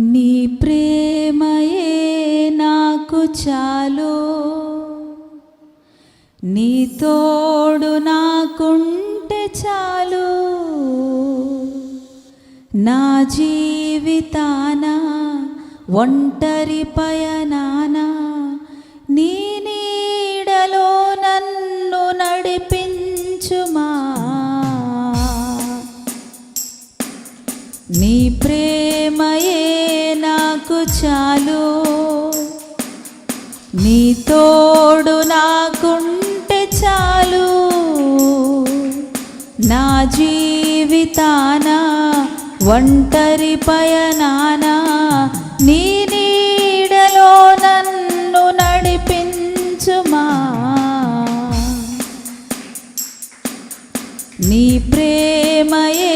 నీ ప్రేమయే నాకు చాలు. నీ తోడు నాకుంటే చాలు. నా జీవితాన ఒంటరి పయన జీవితాన? ఒంటరి పయనాన? నీ నీడలో నన్ను నడిపించుమా? నీ ప్రేమయే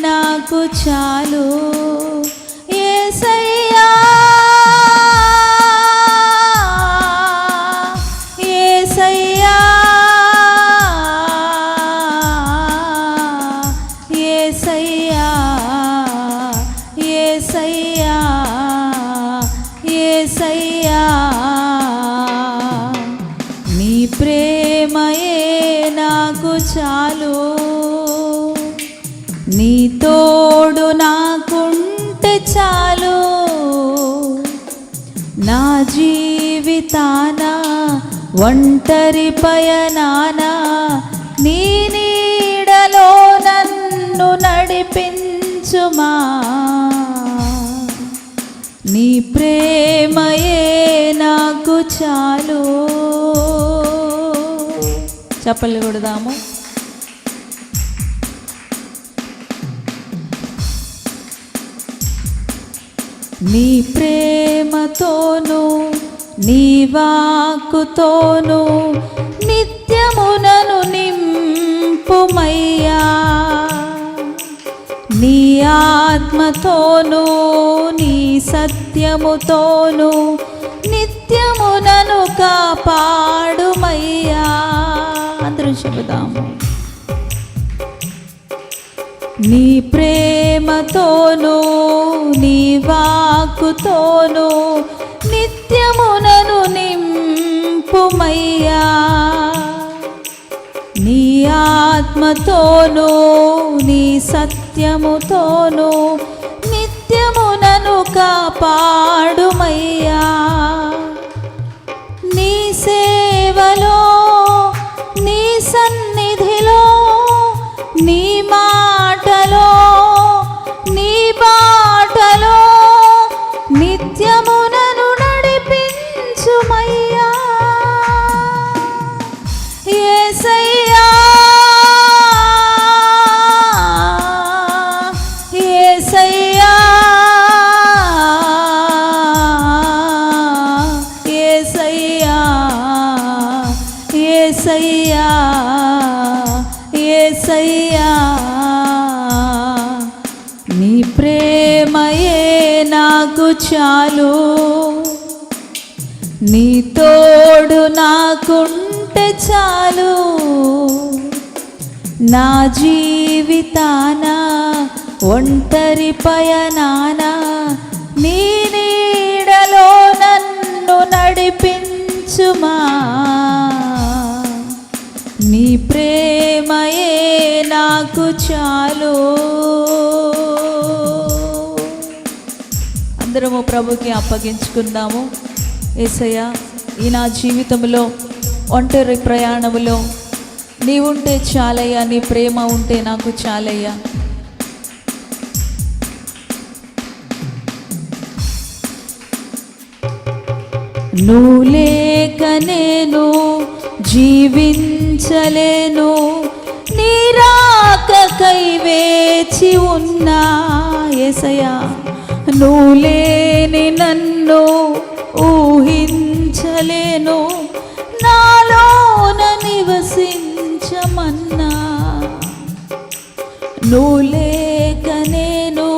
నాకు చాలు. పయనాన నీ నీడలో నన్ను నడిపించుమా. నీ ప్రేమయే నాకు చాలు. చెప్పలు కొడదాము. నీ ప్రేమతోను నీ వాక్కుతోనూ నిత్యమునను నింపుమయ్యా. నీ ఆత్మతోనూ నీ సత్యముతోనూ నిత్యమునను కాపాడుమయ్యా. అందరూ చెబుదాము నీ ప్రేమతోనూ నీ వాక్కుతోనూ నిత్యమునను నింపుమయ్యా. ఆత్మతోనూ నీ సత్యముతోను నిత్యమునను కాపాడుమయ్యా. నీ సేవలో నీ సన్నిధిలో నాకు చాలు. నీ తోడు నాకుంటే చాలు. నా జీవితాన ఒంటరి పయనాన నీ నీడలో నన్ను నడిపించుమా. నీ ప్రేమయే నాకు చాలు. అందరము ప్రభుకి అప్పగించుకుందాము. ఏసయ్య ఈ నా జీవితంలో ఒంటరి ప్రయాణములో నీవుంటే చాలయ్యా నీ ప్రేమ ఉంటే నాకు చాలయ్యా. నువ్వు లేక నేను జీవించలేను నీరాకకై వేచి ఉన్నా ఎసయా నువ్వు లేని నన్ను ఊహించలేను. నాలోన నివసించమన్నా. నువ్వు లేక నేను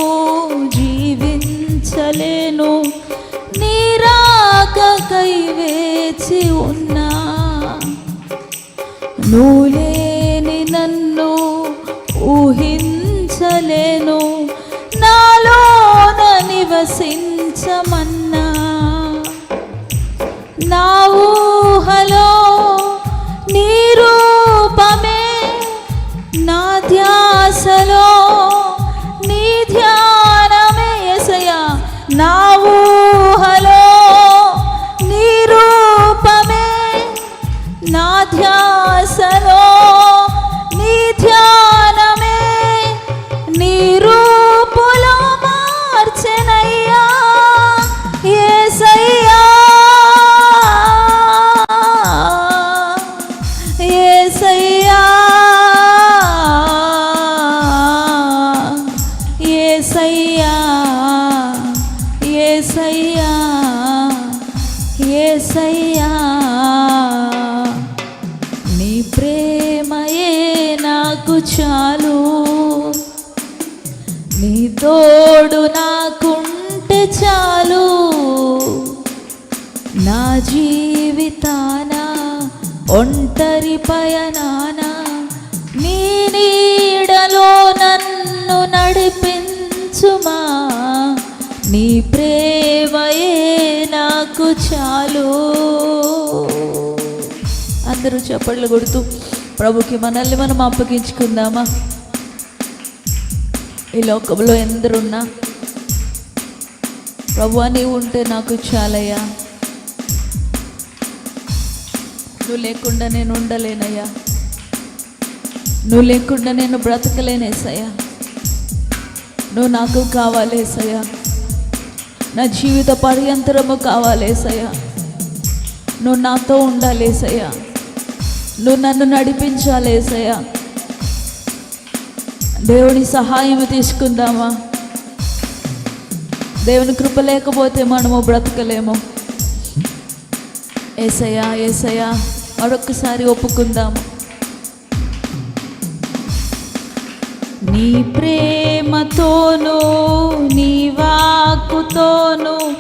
జీవించలేను. నీరాకకై వేచి ఉన్నా. నువ్వు ధ్యాసలో జీవితాన ఒంటరి పయనాన నీ నీడలో నన్ను నడిపించుమా? నీ ప్రేమయే నాకు చాలు. అందరూ చప్పట్లు కొడుతూ ప్రభుకి మనల్ని మనం అప్పగించుకుందామా? ఈ లోకంలో ఎందరున్నా ప్రభు నీవు ఉంటే నాకు చాలయ్యా. నువ్వు లేకుండా నేను ఉండలేనయ్యా. నువ్వు లేకుండా నేను బ్రతకలేనేసయ్యా నువ్వు నాకు కావాలేసయ్యా నా జీవిత పర్యంతరము కావాలేసయ్యా నువ్వు నాతో ఉండాలేసయ్యా నువ్వు నన్ను నడిపించాలేసయ్యా దేవుని సహాయం తీసుకుందామా? దేవుని కృప లేకపోతే మనము బ్రతకలేము. ఏసయ్యా ఏసయ్యా. మరొకసారి ఒప్పుకుందాం. నీ ప్రేమతోనూ నీ వాక్కుతోనూ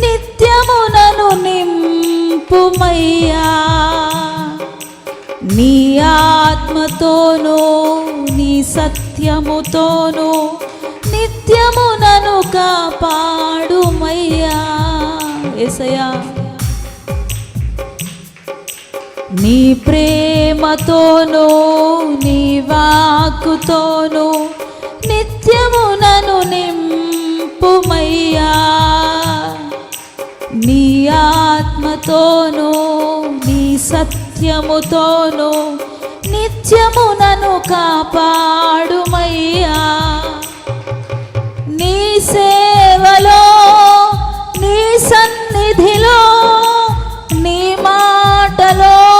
నిత్యమునను నింపుమయ్యా. నీ ఆత్మతోనూ నీ సత్యముతోనూ నిత్యమునను కాపాడుమయ్యా. ఎసయా నీ ప్రేమతోనూ నీ వాక్కుతోనూ నిత్యము నను నింపుమయ్యా. నీ ఆత్మతోనూ నీ సత్యముతోనూ నిత్యము నను కాపాడుమయ్యా. నీ సేవలో నీ సన్నిధిలో నీ మాటలో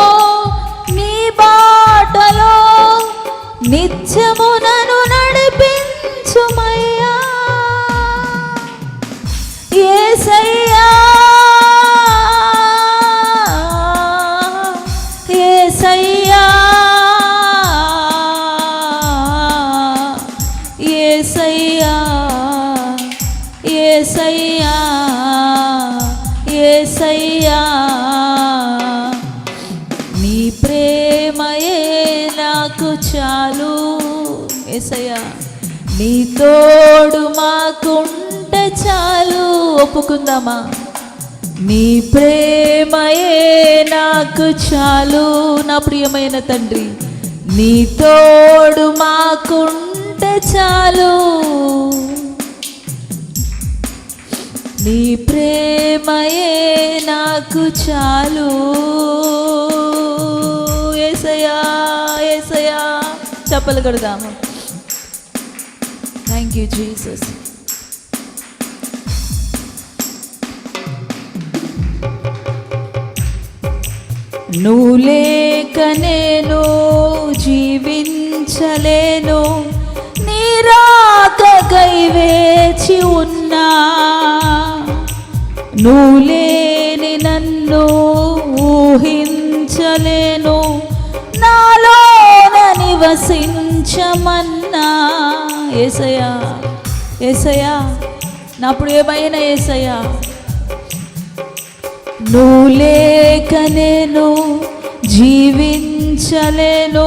చాలు ఏసయ్యా. నీ తోడు మాకుంటే చాలు ఒప్పుకుందామా? నీ ప్రేమయే నాకు చాలు నా ప్రియమైన తండ్రి. నీ తోడు మాకుంటే చాలు. నీ ప్రేమయే నాకు చాలు. ఏసయా ఏసయా చెప్పలు కడదాము థ్యాంక్ యూ జీసస్ నువ్వు లేక నేను జీవించలేను నీరాకై వేచి ఉన్నా. నువ్వు లేని నన్ను ఊహించలేను ఆశించమన్నా. ఏసయా ఏసయా నాప్పుడు ఏమైనా ఏసయ్యా నువ్వు లేక నేను జీవించలేను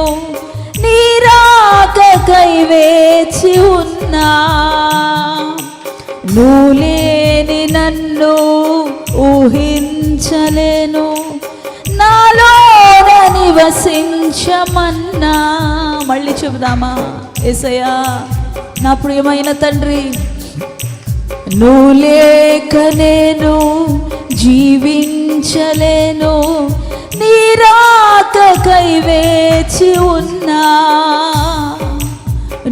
నీరాకై వేచి ఉన్నా. నువ్వు లేని నన్ను ఊహించలేను నాలో నివసించమన్నా మళ్ళీ చెబుదామా? ఏసయ్యా నా ప్రియమైన తండ్రి నువ్వు లేక నేను జీవించలేను. నీరాకై వేచి ఉన్నా.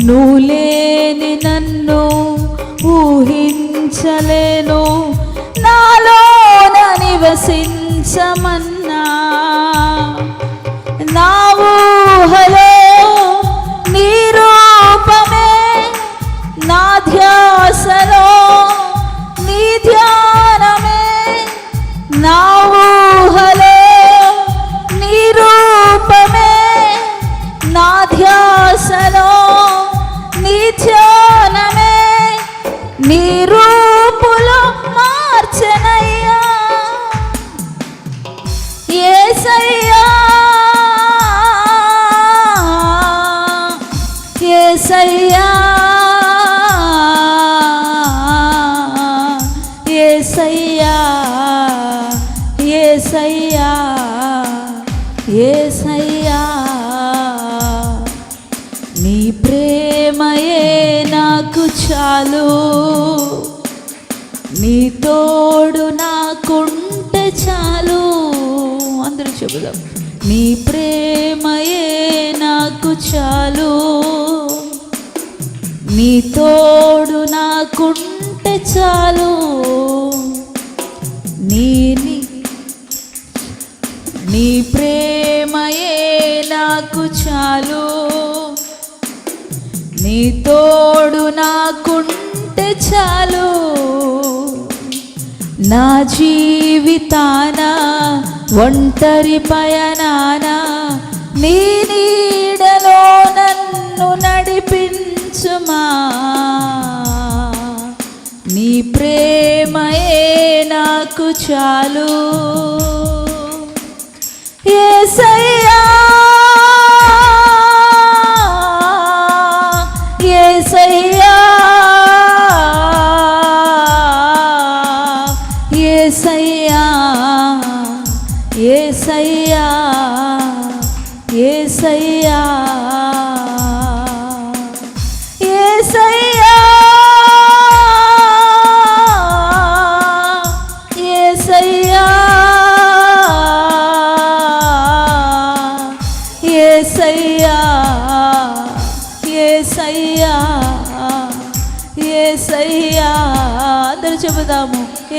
నువ్వు లేని నన్ను ఊహించలేను. నాలోన నివసించమన్నా. ఏసయ్యా ఏసయ్యా ఏసయ్యా. నీ ప్రేమయే నాకు చాలు. నీ తోడు నాకుంటే చాలు. అందరూ చెబుదాం. నీ ప్రేమయే నాకు చాలు. నీ తోడు నాకుంటే చాలు. నీ నీ- ప్రేమయే నాకు చాలు. నీ తోడు నాకుంటే చాలు. నా జీవితాన ఒంటరి పయనాన నీ చాలు. ఏసై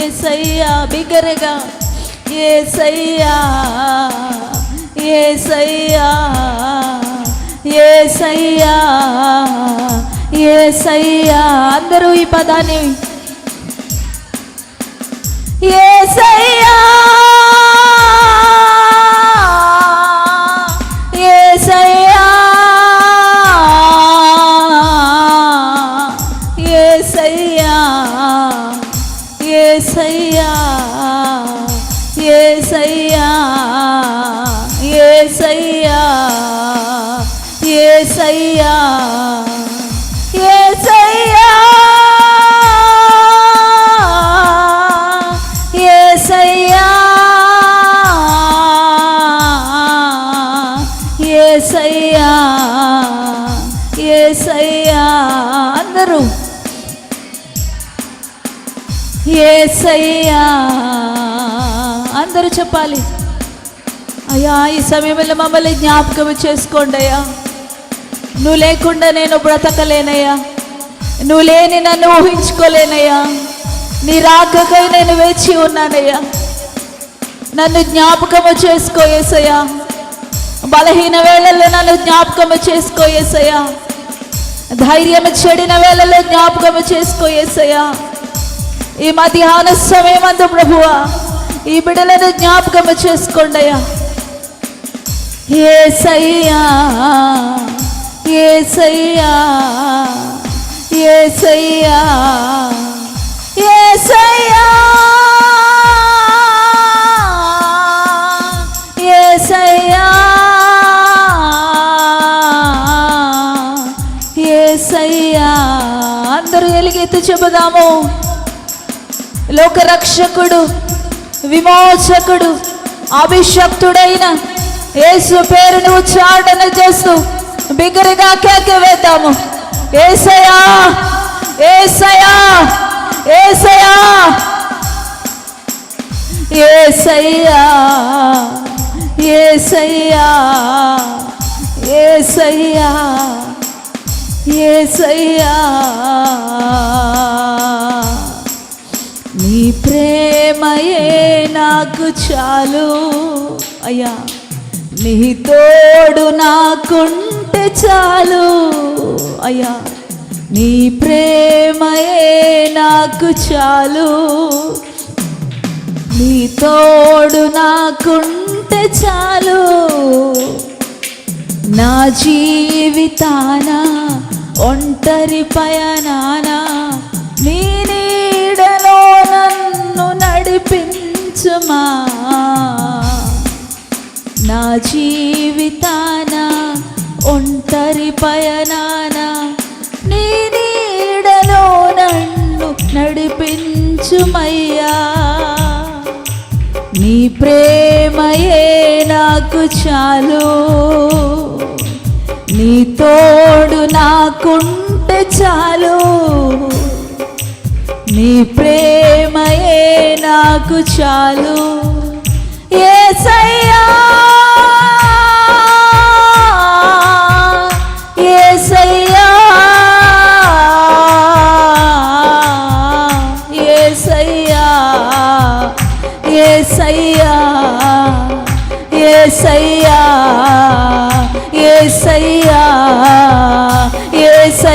ఏసయ్యా బిగ్గరగా. ఏసయ్యా ఏసయ్యా ఏసయ్యా ఏసయ్యా. అందరూ ఈ పదాన్ని ఏసయ్యా ఏసయ్యా ఏసయ్యా ఏసయ్యా అందరూ. ఏసయ్యా అందరూ చెప్పాలి. అయ్యా ఈ సమయంలో మమ్మల్ని జ్ఞాపకం చేసుకోండి అయ్యా. నువ్వు లేకుండా నేను బ్రతకలేనయ్యా. నువ్వు లేని నన్ను ఊహించుకోలేనయ్యా. నీ రాకకై నేను వేచి ఉన్నానయ్యా. నన్ను జ్ఞాపకము చేసుకోయేసయ్యా బలహీన వేళల్లో నన్ను జ్ఞాపకము చేసుకోయేసయ్యా ధైర్యం చెడిన వేళల్లో జ్ఞాపకము చేసుకోయేసయ్యా ఈ మధ్యాహ్న సమయమందు ప్రభువా ఈ బిడ్డలను జ్ఞాపకము చేసుకోండి అయ్యా ఏసయ్యా ఏసయ్యా ఏసయ్యా ఏసయ్యా ఏసయ్యా ఎత్తి అందరూ చెబుదాము. లోకరక్షకుడు విమోచకుడు అభిషక్తుడైన యేసు పేరును ఉచ్చాటన చేస్తూ బిగ్గరగా కేక వేద్దాము. ఏసయా ఏసయా ఏసయా ఏసయ్యా ఏసయ్యా ఏసయ్యా. ఏసయ్యా నీ ప్రేమయే నాకు చాలు. అయ్యా నీ తోడు నాకుంటే చాలు. అయ్యా నీ ప్రేమయే నాకు చాలు. నీ తోడు నాకుంటే చాలు. నా జీవితానా ఒంటరి పయనాన నీ నీడలో నన్ను నడిపించుమా? నా జీవితాన ఒంటరి పయనాన నీ నీడలో నన్ను నడిపించుమయ్యా? నీ ప్రేమయే నాకు చాలు. నీ తోడు నాకుంటే చాలు. నీ ప్రేమయే నాకు చాలు. ఏసయ్యా ఏసయ్యా ఏసయ్యా ఏసయ్యా ఏసయ్యా. ఏసయ్యా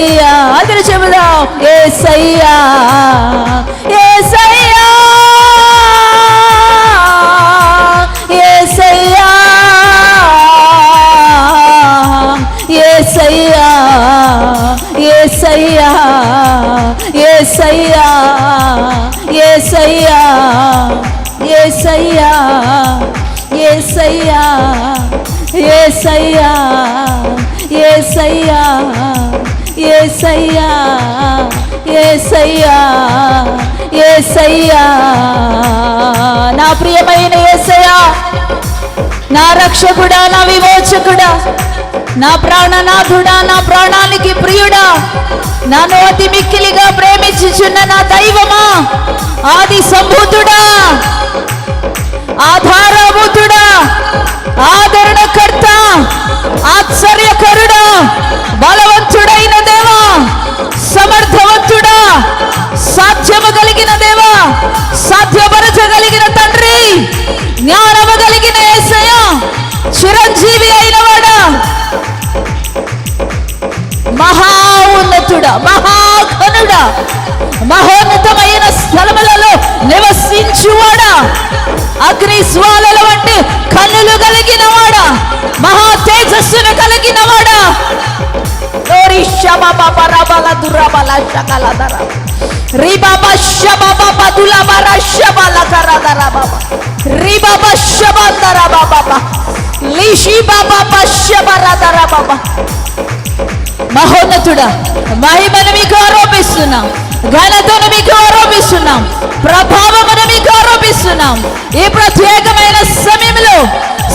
ఏసయ్యా అందరూ చెబుదాం సయ్యా ఏ సయ్యా ఏ సయ్యా ఏ సయ్యా ఏ సయ్యా ఏ సయ్యా ఏసయ్యా ఏసయ్యా ఏసయ్యా. నా ప్రియమైన ఏసయ్యా నా రక్షకుడా నా విమోచకుడా నా ప్రాణనాథుడా నా ప్రాణానికి ప్రియుడా నన్ను అతి మిక్కిలిగా ప్రేమించుచున్న నా దైవమా ఆది సంభూతుడా ఆధారభూతుడా ఆదరణకర్త ఆశ్చర్యకరుడా బలవంతుడైన దేవా సమర్థవంతుడా సాధ్యము కలిగిన దేవా సాధ్యపరచగలిగిన తండ్రి జ్ఞానము కలిగిన ఏసయ చిరంజీవి అయిన వాడా. మహా ఉన్నతుడా మహాఘనుడా మహోన్నతమైన స్థలములలో నివసించువాడా అగ్ని స్వాలల వంటి కన్నులు కలిగిన వాడా మహా తేజస్సును కలిగిన వాడా ఓరి శబబ రబల దురబల శకల దర రిబబ మహోన్నతుడా మహిమను మీకు ఆరోపిస్తున్నాం ఘనతను మీకు ఆరోపిస్తున్నాం ప్రభావమును మీకు ఆరోపిస్తున్నాం. ఈ ప్రత్యేకమైన సమయంలో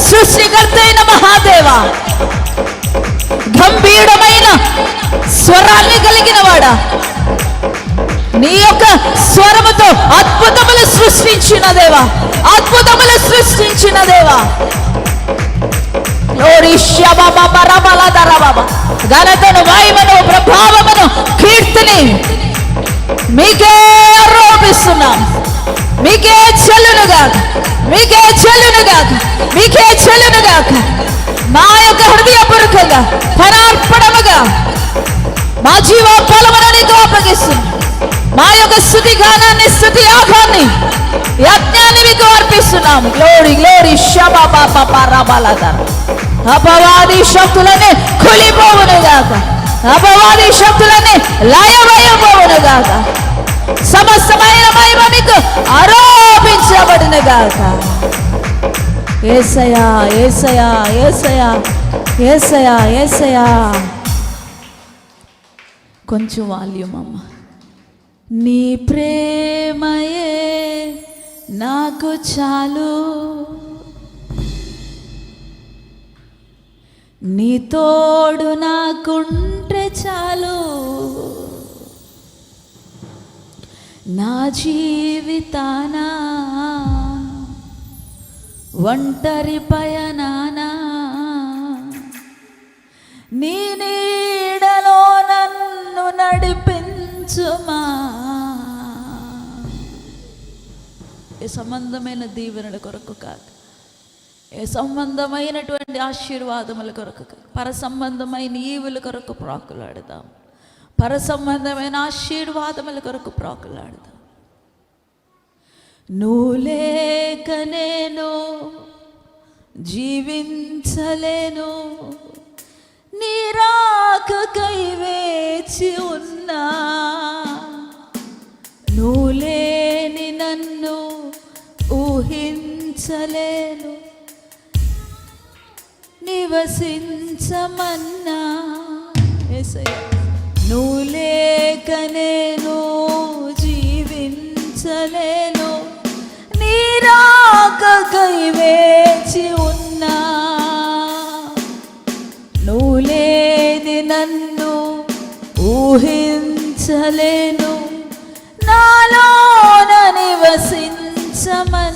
సృష్టికర్త అయిన మహాదేవ గంభీరమైన స్వరాన్ని కలిగిన వాడా. నీ యొక్క స్వరముతో అద్భుతములు సృష్టించిన దేవా అద్భుతములు సృష్టించిన దేవా. ఘనతను వాయువను ప్రభావమును కీర్తిని మీకే ఆరోపిస్తున్నాం. మీకే చెల్లునుగా మీకే చెల్లునుగాక. మీకే చెల్లునుగాక. మా యొక్క హృదయపూర్వకంగా పరార్పణముగా మా జీవ ఫలమును నీకు అప్పగిస్తుంది మా యొక్క స్థుతి గానాన్ని స్థుతి యాగాన్ని యజ్ఞాన్ని మీకు అర్పిస్తున్నాము గ్లోరీ గ్లోరీ శబా పాప పరాబాలదర్ అపవాది శక్తులని కులిపోవును గాక. అపవాది శక్తులని లయమయపోవును గాక. సమస్తమైన మహిమ మీకు ఆరోపించబడిన గాక. ఏసయా ఏసయా ఏసయా ఏసయా ఏసయా కొంచెం వాల్యూమ్ అమ్మ. నీ ప్రేమయే నాకు చాలు. నీ తోడు నాకుంటే చాలు. నా జీవితాన? ఒంటరి పయనానా? నీ నీడలో నన్ను నడిపించుమా? ఏ సంబంధమైన దీవెనల కొరకు కాదు. ఏ సంబంధమైనటువంటి ఆశీర్వాదముల కొరకు పరసంబంధమైన ఈవుల కొరకు ప్రాకులాడదాం. పరసంబంధమైన ఆశీర్వాదముల కొరకు ప్రాకులాడదాం. నువ్వు లేక నేను జీవించలేను నీరాకకై వేచి ఉన్నా. నువ్వు లేని నన్ను ఊహించలేను నివసించమన్నా. నువ్వు లేక నేను జీవించలేను. నీరాకకై వేచి ఉన్నా. నువ్వు లేని నన్ను ఊహించలేను. నాలోన నివసించమన్నా.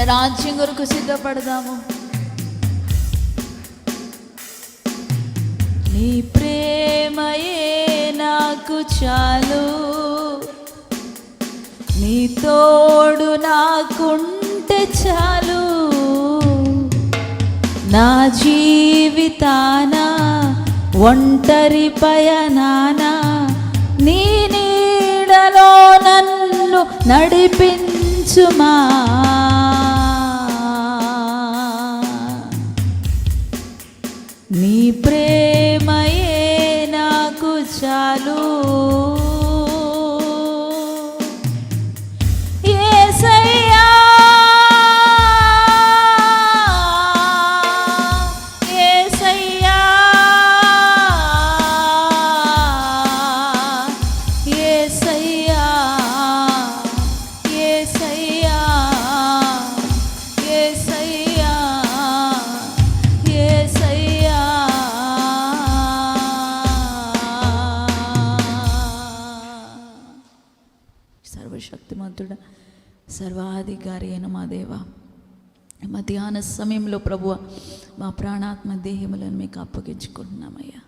ఆయన రాజ్యం కొరకు సిద్ధపడదాము. నీ ప్రేమయే నాకు చాలు. నీ తోడు నాకుంటే చాలు. నా జీవితాన ఒంటరి పయనాన నీ నీడలో నన్ను నడిపించ నీ సర్వశక్తిమంతుడ సర్వాధికారి అయిన మా దేవ. మధ్యాహ్న సమయంలో ప్రభువ మా ప్రాణాత్మ దేహములను మీకు అప్పగించుకుంటున్నామయ్యా.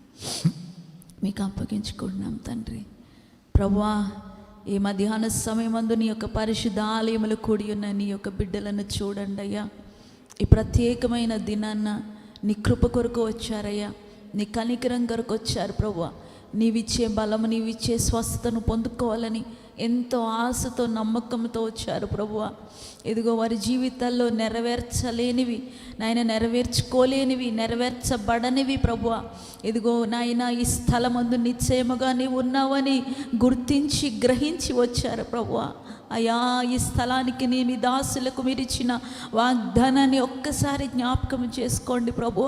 మీకు అప్పగించుకుంటున్నాం తండ్రి. ప్రభువా ఈ మధ్యాహ్న సమయమందు నీ యొక్క పరిశుద్ధ ఆలయములు కూడి ఉన్న నీ యొక్క బిడ్డలను చూడండి అయ్యా ఈ ప్రత్యేకమైన దినాన్న నీ కృప కొరకు వచ్చారయ్యా. నీ కనికరం కొరకు వచ్చారు ప్రభువ. నీవిచ్చే బలము నీవిచ్చే స్వస్థతను పొందుకోవాలని ఎంతో ఆశతో నమ్మకంతో వచ్చారు ప్రభువ. ఇదిగో వారి జీవితాల్లో నెరవేర్చలేనివి నాయన నెరవేర్చుకోలేనివి నెరవేర్చబడనివి ప్రభువ. ఇదిగో నాయన ఈ స్థలమందు నిశ్చయముగా నీవు ఉన్నావని గుర్తించి గ్రహించి వచ్చారు ప్రభువ. అయా ఈ స్థలానికి నీ మీ దాసులకు మీరు ఇచ్చిన వాగ్దానాన్ని ఒక్కసారి జ్ఞాపకం చేసుకోండి ప్రభు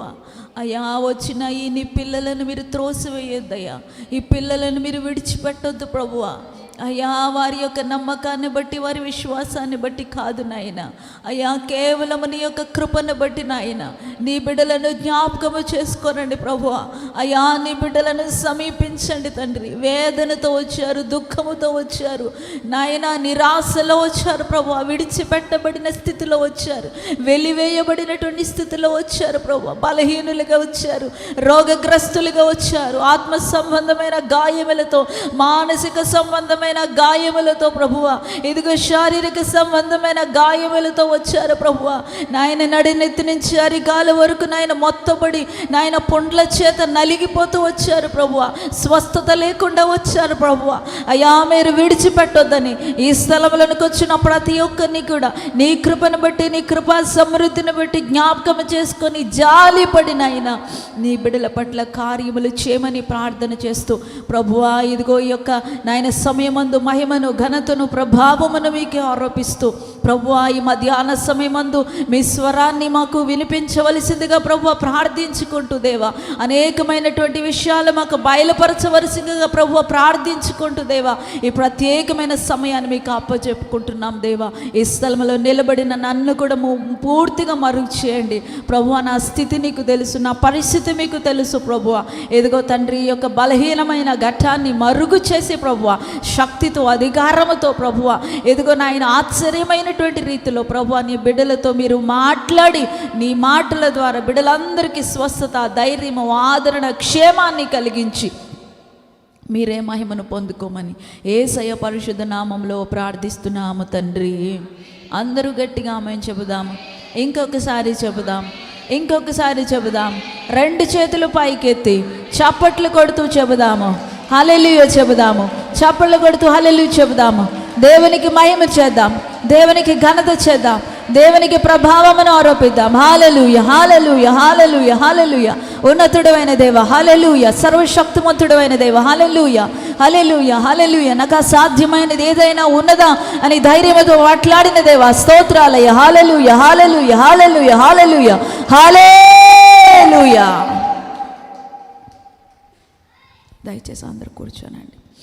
అయా వచ్చిన ఈ నీ పిల్లలను మీరు త్రోసివేయొద్దయ్యా. ఈ పిల్లలను మీరు విడిచిపెట్టొద్దు ప్రభువా. అయ్యా వారి యొక్క నమ్మకాన్ని బట్టి వారి విశ్వాసాన్ని బట్టి కాదు నాయన. అయ్యా కేవలం నీ యొక్క కృపను బట్టి నాయన. నీ బిడ్డలను జ్ఞాపకము చేసుకోనండి ప్రభు అయ్యా నీ బిడ్డలను సమీపించండి తండ్రి. వేదనతో వచ్చారు దుఃఖముతో వచ్చారు. నాయన నిరాశలో వచ్చారు ప్రభు విడిచిపెట్టబడిన స్థితిలో వచ్చారు. వెలివేయబడినటువంటి స్థితిలో వచ్చారు ప్రభు బలహీనులుగా వచ్చారు. రోగగ్రస్తులుగా వచ్చారు. ఆత్మ సంబంధమైన గాయములతో మానసిక సంబంధమైన గాయములతో ప్రభువ. ఇదిగో శారీరక సంబంధమైన గాయములతో వచ్చారు ప్రభువ. నాయన నడినెత్తి నుంచి అరికాల వరకు నాయన మొత్తబడి నాయన పుండ్ల చేత నలిగిపోతూ వచ్చారు ప్రభువ. స్వస్థత లేకుండా వచ్చారు ప్రభువ. అయ్యా మీరు విడిచిపెట్టొద్దని ఈ స్థలములకు వచ్చిన ప్రతి ఒక్కరిని కూడా నీ కృపను బట్టి నీ కృపా సమృద్ధిని బట్టి జ్ఞాపకం చేసుకొని జాలిపడి నాయన నీ బిడ్డల పట్ల కార్యములు చేయమని ప్రార్థన చేస్తూ ప్రభువా ఇదిగో ఈ యొక్క నాయన సమయం సమయమందు మహిమను ఘనతను ప్రభావమును మీకే ఆరోపిస్తూ ప్రభు ఈ మధ్యాహ్న సమయమందు మీ స్వరాన్ని మాకు వినిపించవలసిందిగా ప్రభు ప్రార్థించుకుంటూ దేవా. అనేకమైనటువంటి విషయాలు మాకు బయలుపరచవలసిందిగా ప్రభు ప్రార్థించుకుంటూ దేవా. ఈ ప్రత్యేకమైన సమయాన్ని మీకు అప్పచెప్పుకుంటున్నాం దేవా. ఈ స్థలంలో నిలబడిన నన్ను కూడా పూర్తిగా మరుగు చేయండి ప్రభు నా స్థితి నీకు తెలుసు నా పరిస్థితి మీకు తెలుసు ప్రభువ. ఎదుగో తండ్రి యొక్క బలహీనమైన ఘట్టాన్ని మరుగు చేసి ప్రభువ శక్తితో అధికారముతో ప్రభువ. ఎదుగో నాయన ఆశ్చర్యమైనటువంటి రీతిలో ప్రభు నీ బిడ్డలతో మీరు మాట్లాడి నీ మాటల ద్వారా బిడ్డలందరికీ స్వస్థత ధైర్యము ఆదరణ క్షేమాన్ని కలిగించి మీరే మహిమను పొందుకోమని ఏసయ పరిశుద్ధ నామంలో ప్రార్థిస్తున్నాము తండ్రి. అందరూ గట్టిగా ఆమె చెబుదాము. ఇంకొకసారి చెబుదాం ఇంకొకసారి చెబుదాం రెండు చేతులు పైకెత్తి చప్పట్లు కొడుతూ చెబుదాము. హలెలుయ చెబుదాము. చప్పళ్ళు కొడుతూ హలెలుయ చెబుదాము. దేవునికి మహిమ చేద్దాం. దేవునికి ఘనత చేద్దాం. దేవునికి ప్రభావమును ఆరోపిద్దాం. హాలలుయ హాలలుయ హాలలుయ హాలలుయ ఉన్నతుడమైన దేవ హాలలుయ సర్వశక్తిమంతుడమైన దేవ హాలలుయ హలెలుయ హలెలుయ నాకు అసాధ్యమైనది ఏదైనా ఉన్నదా అని ధైర్యంతో మాట్లాడిన దేవ స్తోత్రాలయ హాలలుయ హాలలుయ హాలలుయ హాలలుయ హాలేలుయ దయచేసి అందరు కూర్చోనండి.